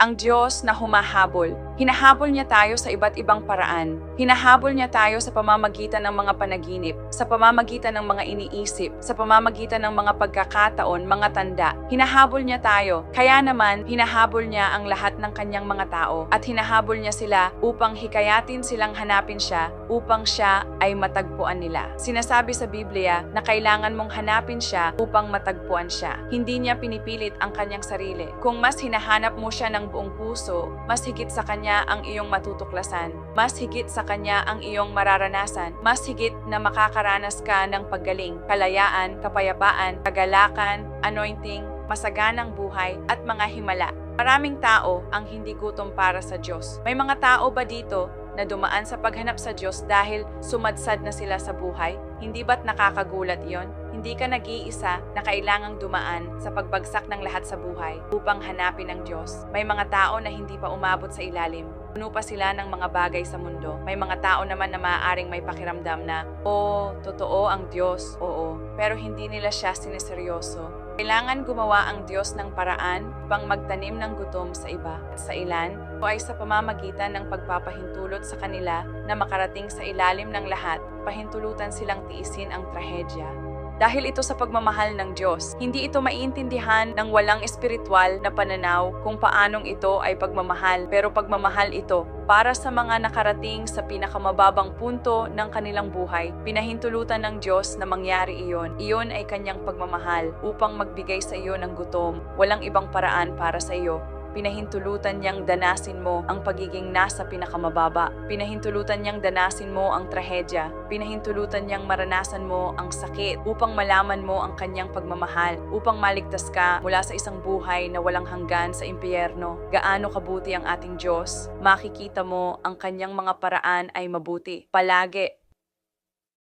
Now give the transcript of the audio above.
ang Diyos na humahabol. Hinahabol niya tayo sa iba't ibang paraan. Hinahabol niya tayo sa pamamagitan ng mga panaginip, sa pamamagitan ng mga iniisip, sa pamamagitan ng mga pagkakataon, mga tanda. Hinahabol niya tayo. Kaya naman, hinahabol niya ang lahat ng kanyang mga tao at hinahabol niya sila upang hikayatin silang hanapin siya upang siya ay matagpuan nila. Sinasabi sa Biblia na kailangan mong hanapin siya upang matagpuan siya. Hindi niya pinipilit ang kanyang sarili. Kung mas hinahanap mo siya ng buong puso, mas higit sa kanya ang iyong matutuklasan. Mas higit sa kanya ang iyong mararanasan. Mas higit na makakaranas ka ng paggaling, kalayaan, kapayapaan, kagalakan, anointing, masaganang buhay, at mga himala. Maraming tao ang hindi gutom para sa Diyos. May mga tao ba dito na dumaan sa paghanap sa Diyos dahil sumadsad na sila sa buhay? Hindi ba't nakakagulat iyon? Hindi ka nag-iisa na kailangang dumaan sa pagbagsak ng lahat sa buhay upang hanapin ang Diyos. May mga tao na hindi pa umabot sa ilalim. Puno pa sila ng mga bagay sa mundo. May mga tao naman na maaaring may pakiramdam na, Oo, totoo ang Diyos, oo. Pero hindi nila siya sineseryoso. Kailangan gumawa ang Diyos ng paraan pang magtanim ng gutom sa iba. At sa ilan, o ay sa pamamagitan ng pagpapahintulot sa kanila na makarating sa ilalim ng lahat, pahintulutan silang tiisin ang trahedya. Dahil ito sa pagmamahal ng Diyos, hindi ito maiintindihan ng walang espiritual na pananaw kung paanong ito ay pagmamahal, pero pagmamahal ito para sa mga nakarating sa pinakamababang punto ng kanilang buhay. Pinahintulutan ng Diyos na mangyari iyon. Iyon ay kanyang pagmamahal upang magbigay sa iyo ng gutom. Walang ibang paraan para sa iyo pinahintulutan niyang danasin mo ang pagiging nasa pinakamababa. Pinahintulutan niyang danasin mo ang trahedya. Pinahintulutan niyang maranasan mo ang sakit upang malaman mo ang kanyang pagmamahal, upang maligtas ka mula sa isang buhay na walang hanggan sa impyerno. Gaano kabuti ang ating Diyos, makikita mo ang kanyang mga paraan ay mabuti. Palagi